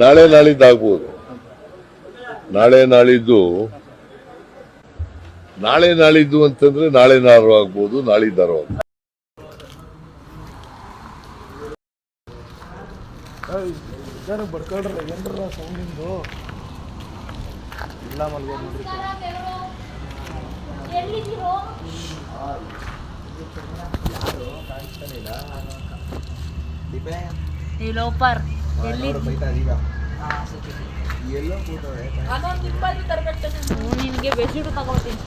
ನಾಳೆ ನಾಳಿದ್ದು ಆಗ್ಬೋದು ನಾಳೆ ನಾಳಿದ್ದು ನಾಳೆ ನಾಳಿದ್ದು ಅಂತಂದ್ರೆ ನಾಳೆ ನಾರು ಆಗ್ಬೋದು ನಾಳಿದ್ದಾರು ಆಗ್ಬೋದು. ಇಲ್ಲ ಮಲ್ಗೋದು ನೋಡ್ರಿ. ಎಲ್ಲಿದ್ದೀರೋ ಈ ಲೋಪರ್ ಎಲ್ಲಿ ನಿನಗೆ ಬೆಡ್ಶೀಟು ತಗೊಳ್ತೀನಿ.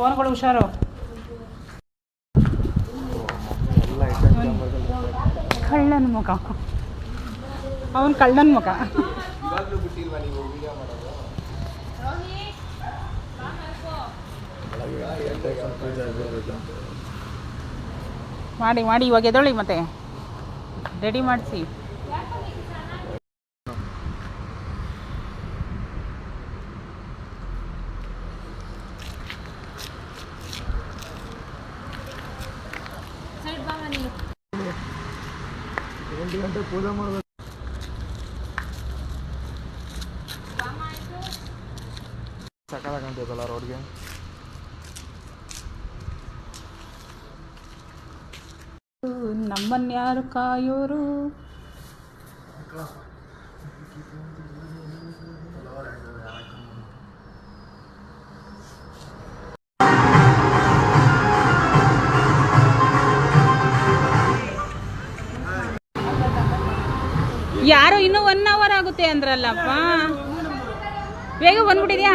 ಫೋನ್ ಕೊಡು ಹುಷಾರು. ಕಳ್ಳನ ಮುಖ. ಅವನ್ ಕಳ್ಳನ ಮಾಡೋದು ಮಾಡಿ ಮಾಡಿ, ಇವಾಗ ಎದೊಳಿ ಮತ್ತೆ. ರೆಡಿ ಮಾಡಿಸಿ. ಗಂಟೆ ಪೂಜೆ ಮಾಡಬೇಕು ಸಕಾಲ ಕಾಣ್ತೈತಲ್ಲ ರೋಡ್ಗೆ? ನಮ್ಮನ್ಯಾರು ಕಾಯೋರು? ಯಾರೋ ಇನ್ನೂ ಒನ್ ಅವರ್ ಆಗುತ್ತೆ ಅಂದ್ರಲ್ಲಪ್ಪ? ಬೇಗ ಬಂದ್ಬಿಟ್ಟಿದ್ಯಾ?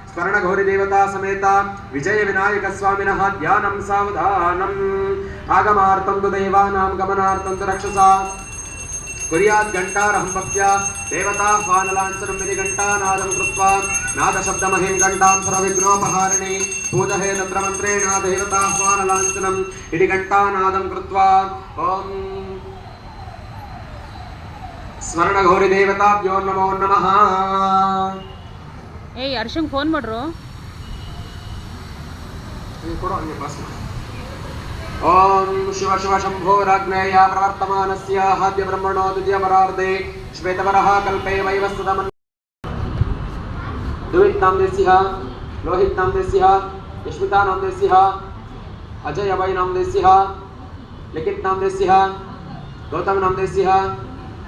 परमेश्वर ध्यान स्मरण घोरी देवता समेत विजय विनायक स्वामिनः ध्यानं सावधानम् आगमार्थं तु देवानां गमनार्थं तु रक्षसा। कुर्यात् घण्टारहं भक्त्या यदि घण्टानादं कृत्वा पूजहे तत्र कृत्वा। नमो नमः। ಏಯ್ ಹರ್ಷಂಗ್ ಫೋನ್ ಮಾಡ್ರು ॐ शिव शिव शम्भोराग्नेय प्रवर्तमानस्य हाद्य ब्रह्मणो द्वितीयपरार्धे श्वेतवरः कल्पे वैवस्वतमन् दुहित नाम देस्यः लोहित नाम देस्यः यश्मिता नाम देस्यः अजय वै नाम देस्यः लिखित नाम देस्यः गौतम नाम देस्यः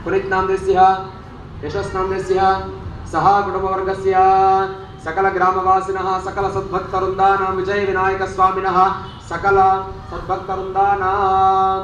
पुनित नाम देस्यः यशस् नाम देस्यः సహా కుటుంబవర్గస్య సకల గ్రామవాసిన సకల సద్భక్త సద్భక్తరుందానం విజయ వినాయక స్వామిన సకల సద్భక్త సద్భక్తరుందానం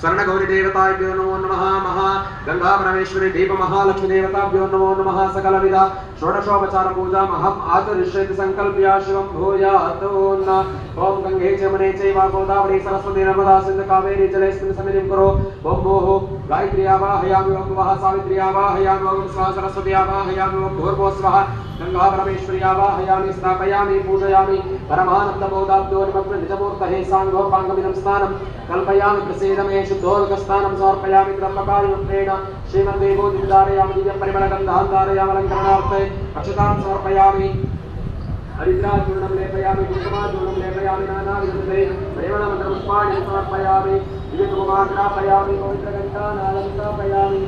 स्वर्णगौरीदेवताभ्यो नमो नम, महा गङ्गापरमेश्वरी दीपमहालक्ष्मीदेवताभ्यो नमो नमः सकलविध षोडशोपचारपूजा महम् आचरिष्यति सङ्कल्प्या शिवं भूयात् ॐ गङ्गे च मने चैव गोदावरी सरस्वती नर्मदा सिंधु कावेरी जलेऽस्मिन् समितिं कुरु। ॐ भोः गायत्र्या वाहयामि ॐ वः सावित्र्या वाहयामि ॐ स्वाहा सरस्वत्या वाहयामि ॐ भूर्भो स्वाहा। गङ्गापरमेश्वर्या वाहयामि स्थापयामि, पूजयामि। పరమానందబోధాబ్దో నిమగ్న నిజమూర్తహే సాంగోపాంగమిదం స్నానం కల్పయామి ప్రసేదమే శుద్ధోదకస్థానం సమర్పయామి బ్రహ్మకార్యముక్తేన శ్రీమద్దేవో దివ్యారయామి దివ్యం పరిమళగంధాన్ ధారయామలంకరణార్థే అక్షతాం సమర్పయామి హరిద్రాచూర్ణం లేపయామి కుంకుమాచూర్ణం లేపయామి నానావిధ ప్రేమణ సమర్పయామి స్థాపయామి పవిత్రగంటానాదం స్థాపయామి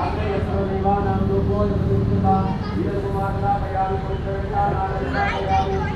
ఆగ్నేయస్వదేవానాం రూపోయ ప్రతిష్ఠిత Veerakumar స్థాపయామి పవిత్రగంటానాదం స్థాపయామి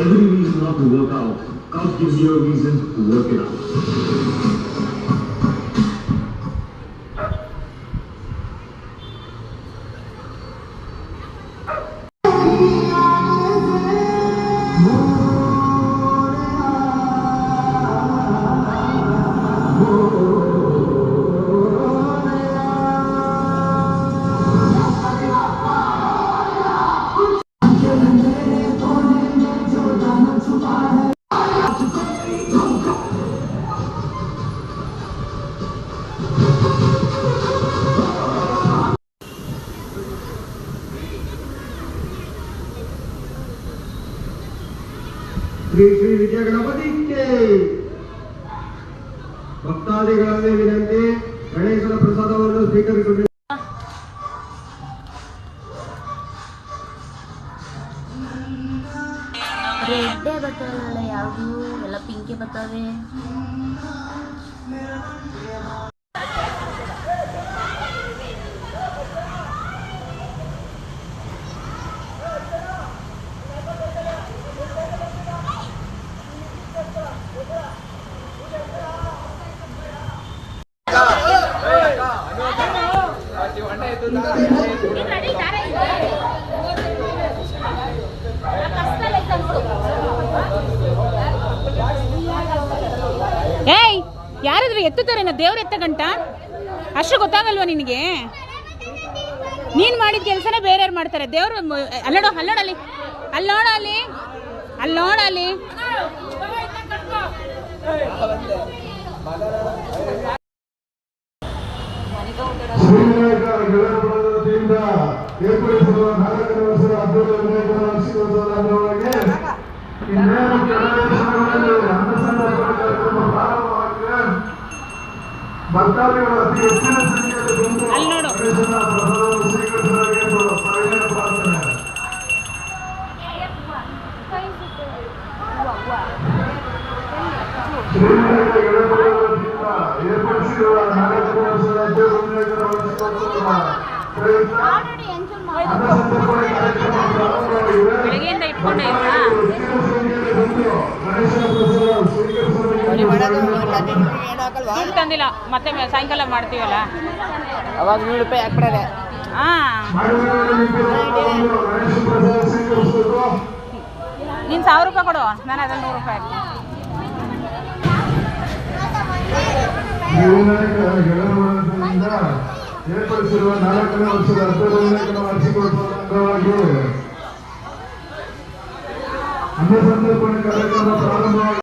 every reason not to work out, God gives you a reason to work it out. ಭಕ್ತಾದಿಗಳಲ್ಲಿ ವಿನಂತಿ ಗಣೇಶನ ಪ್ರಸಾದವನ್ನು ಸ್ವೀಕರಿಸಬೇಕು ರೆಡ್ಡೇ ಎಲ್ಲ ಪಿಂಕೆ ಬರ್ತಾವೆ ಯಾರಾದ್ರೂ ಎತ್ತುತ್ತಾರೆ ನಾ ದೇವ್ರ ಎತ್ತ ಗಂಟ? ಅಷ್ಟು ಗೊತ್ತಾಗಲ್ವಾ ನಿನಗೆ? ನೀನು ಮಾಡಿದ ಕೆಲಸನ ಬೇರೆಯವ್ರು ಮಾಡ್ತಾರೆ. ದೇವ್ರು ಅಲ್ಲೋಡೋ ಅಲ್ಲೋಡು ಅಲ್ಲೋಡಲ್ಲಿ ಅಲ್ಲೋಡಲ್ಲಿ ಅಲ್ಲೋಡಲ್ಲಿ ಏರ್ಪಡಿಸಿರುವ ನಾಲ್ಕನೇ ವರ್ಷದ ಅದ್ದೂರಿ ಭಕ್ತಾದಿಗಳ ಅತಿ ಹೆಚ್ಚಿನ ಸಂಖ್ಯೆಯಲ್ಲಿ ಬಂದು ಗಣೇಶನ ಪ್ರಸಾದವನ್ನು ಸ್ವೀಕರಿಸಬೇಕೆಂದು ಸರಣೆಯ ಪ್ರಾರ್ಥನೆ ಶ್ರೀಗಳಿಗೆ ಗಣಪತಿಯಿಂದ ಏರ್ಪಡಿಸಿರುವ ನಾಗರಿಕರ ಸಂಯೋಜನೆಗಳ ಪ್ರಯುಕ್ತ ಅನ್ನಸಂತರ್ಪಣೆ ಕಾರ್ಯಕ್ರಮ ಪ್ರಾರಂಭವಾಗಿದೆ ಭಕ್ತಾದಿಗಳು ಹೆಚ್ಚಿನ ಸಂಖ್ಯೆಯಲ್ಲಿ ಬಂದು ಗಣೇಶನ ಪ್ರಸಾದ ಸ್ವೀಕರಿಸ ದುಡ್ಡು ತಂದಿಲ್ಲ ಮತ್ತೆ ಸಾಯಂಕಾಲ ಮಾಡ್ತೀವಲ್ಲ? ಅವಾಗ ನೂರು ರೂಪಾಯಿ ಹಾಕ್ಬಿಡದೆ. ಹಾ. ನೀನು ಸಾವಿರ ರೂಪಾಯಿ ಕೊಡು ನಾನು ಅದ್ರಲ್ಲಿ ನೂರು ರೂಪಾಯಿ ಏರ್ಪಡಿಸಿರುವ ನಾಲ್ಕನೇ ವರ್ಷದ ಅರ್ಥಗಳನ್ನು ವಾರ್ಷಿಕೋತ್ಸವದ ಅಂಗವಾಗಿ ಅನ್ನಸಂತರ್ಪಣೆ ಕಾರ್ಯಕ್ರಮ ಪ್ರಾರಂಭವಾಗಿ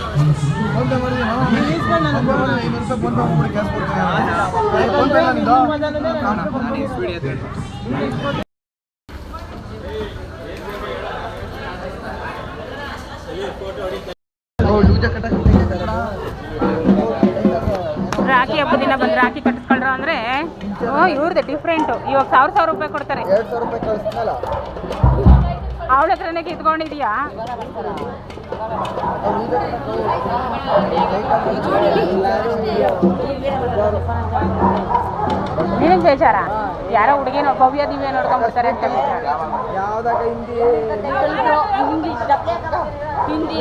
ರಾಖಿ ಹಬ್ಬದ ದಿನ ಬಂದ್ರೆ ರಾಖಿ ಕಟ್ಟಿಸ್ಕೊಳ್ರ ಅಂದ್ರೆ ಇವ್ರದ್ದು ಡಿಫ್ರೆಂಟು ಇವಾಗ ಸಾವಿರ ಸಾವಿರ ರೂಪಾಯಿ ಕೊಡ್ತಾರೆ. ಎರಡು ಸಾವಿರ ರೂಪಾಯಿ ಕಳಿಸ್ತಾನಲ್ಲ ಅವಳ ಹತ್ರನೇ ಕಿತ್ಕೊಂಡಿದ್ಯಾ? ನಿನಗೆ ಬೇಜಾರ? ಯಾರೋ ಹುಡುಗಿನ ಭವ್ಯ ದಿವ್ಯ ನೋಡ್ಕೊಂಡ್ಬಿಡ್ತಾರೆ ಅಂತ ಹಿಂದಿ